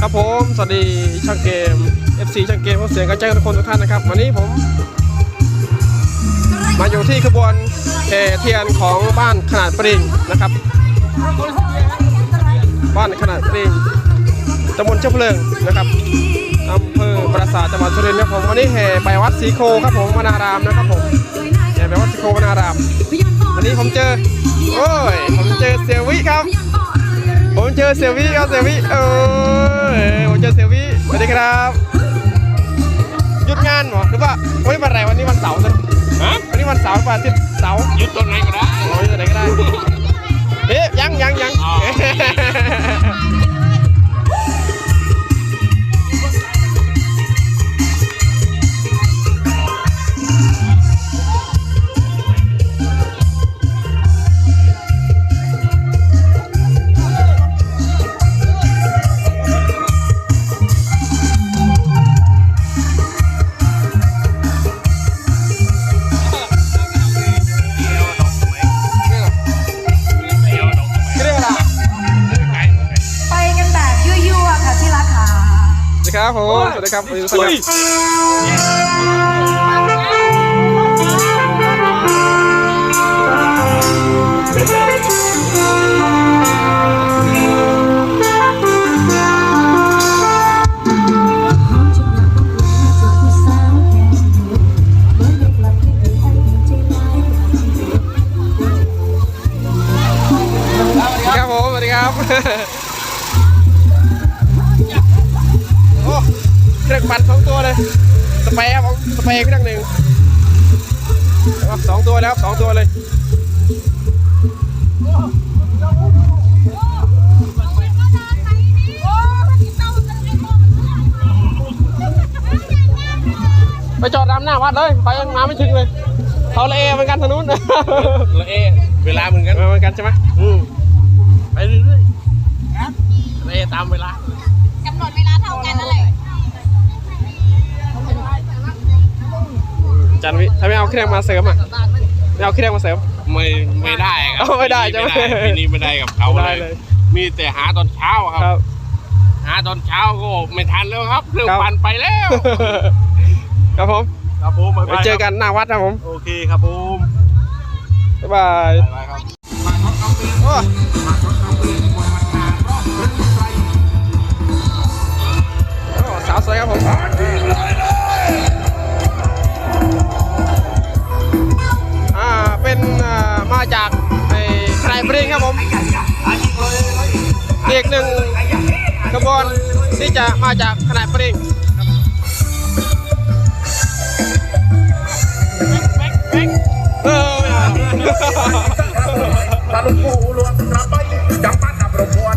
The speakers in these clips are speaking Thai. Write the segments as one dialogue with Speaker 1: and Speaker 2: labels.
Speaker 1: ครับผมสวัสดีช่างเกม FC ช่างเกมผู้เสียงกระจ้งทุกคนทุกท่านนะครับ วันนี้ผม มาอยู่ที่ขบวนแห่เทียนของบ้านขนาดปริงนะครับ บ้านขนาดปริงตำบลเจ้าเพลิงนะครับอำเภอปราสาทจังหวัดสุรินทร์ครับผมวันนี้แห่ไปวัดศรีโคครับผมวนารามนะครับผมแห่ไปวัดศรีโควนาราม วันนี้ผมเจอโอ้ยผมเจอเซลวิครับ เจอเซลวี่ครับเซลวี่เออผมเจอเซลวี่สวัสดีครับหยุดงานเหรอหรือว่าวันนี้วันอะไรวันนี้วันเสาร์สิ
Speaker 2: ฮะ
Speaker 1: วันนี้วันเสาร์ป่ะที่เสาร์
Speaker 2: หยุดตรงไหนก็ได้
Speaker 1: โอ้ยอะไรก็ได้เฮ้ยยังยังยัง
Speaker 3: ครั
Speaker 1: บผม สวัสดีครับสวัสดีครับ มสเปรย์เครื่องหนึ่งครับสองตัวแล้วครับสองตัวเลยไปจอดดำหน้าวัดเลยไปยังมาไม่ถึงเลยเขาละเอเหมือนกันทางนู้น
Speaker 2: ละเอเวลาเหมือนกัน
Speaker 1: เหมือนกันใช่ไหม
Speaker 2: อืมไปเรื่อยๆละเอตามเวลา
Speaker 3: กำหนดเวลา เอา
Speaker 1: เครื่องมาเสริมอะไม่เอาเครื่องมาเสริม
Speaker 2: ไม่ไม่ได้ครั
Speaker 1: เอาไม่ได้ใช่ไหม
Speaker 2: ปีนี้ไม่ได้กับเขา
Speaker 1: ไม่ได้
Speaker 2: เล
Speaker 1: เลย
Speaker 2: ย มีแต่หาตอนเช้าค
Speaker 1: ครั
Speaker 2: รับ บ หาตอนเช้าก็ไม่ทันแล้วครับเครื่อง
Speaker 1: ครับ
Speaker 2: ปั่นไปแล้ว
Speaker 1: ครับผม
Speaker 2: ครับผม
Speaker 1: ไปเจอกันหน้าวัดครับผม
Speaker 2: โอเคครับผม
Speaker 1: บ๊ายบาย
Speaker 2: ไปครับ
Speaker 1: โอ้โอ้สาวสวยครับผมายปริงครับผมอีกหนึ่งกระบอนที่จะมาจากขนาดปริงเออ
Speaker 4: ตาลุง
Speaker 1: ปูล้วน
Speaker 2: รั
Speaker 1: บไปจับปั้น
Speaker 2: ดับรบ
Speaker 1: กวน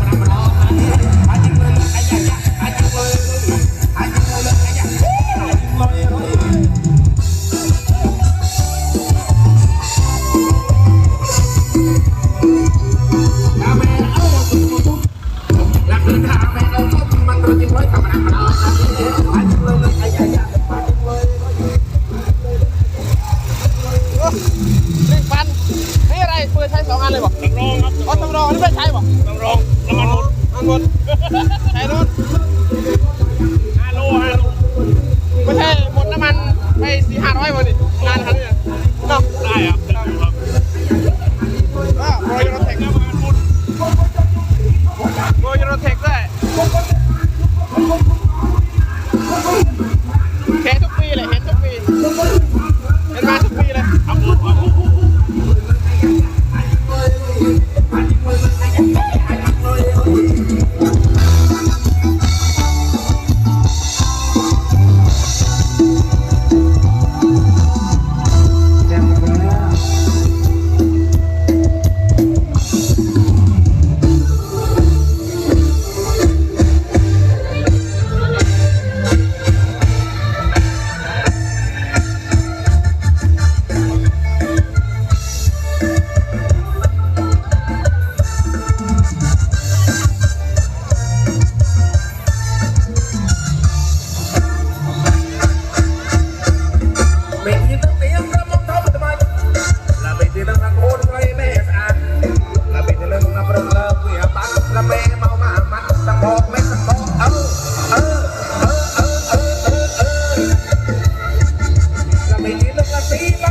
Speaker 4: Ha ha ha! see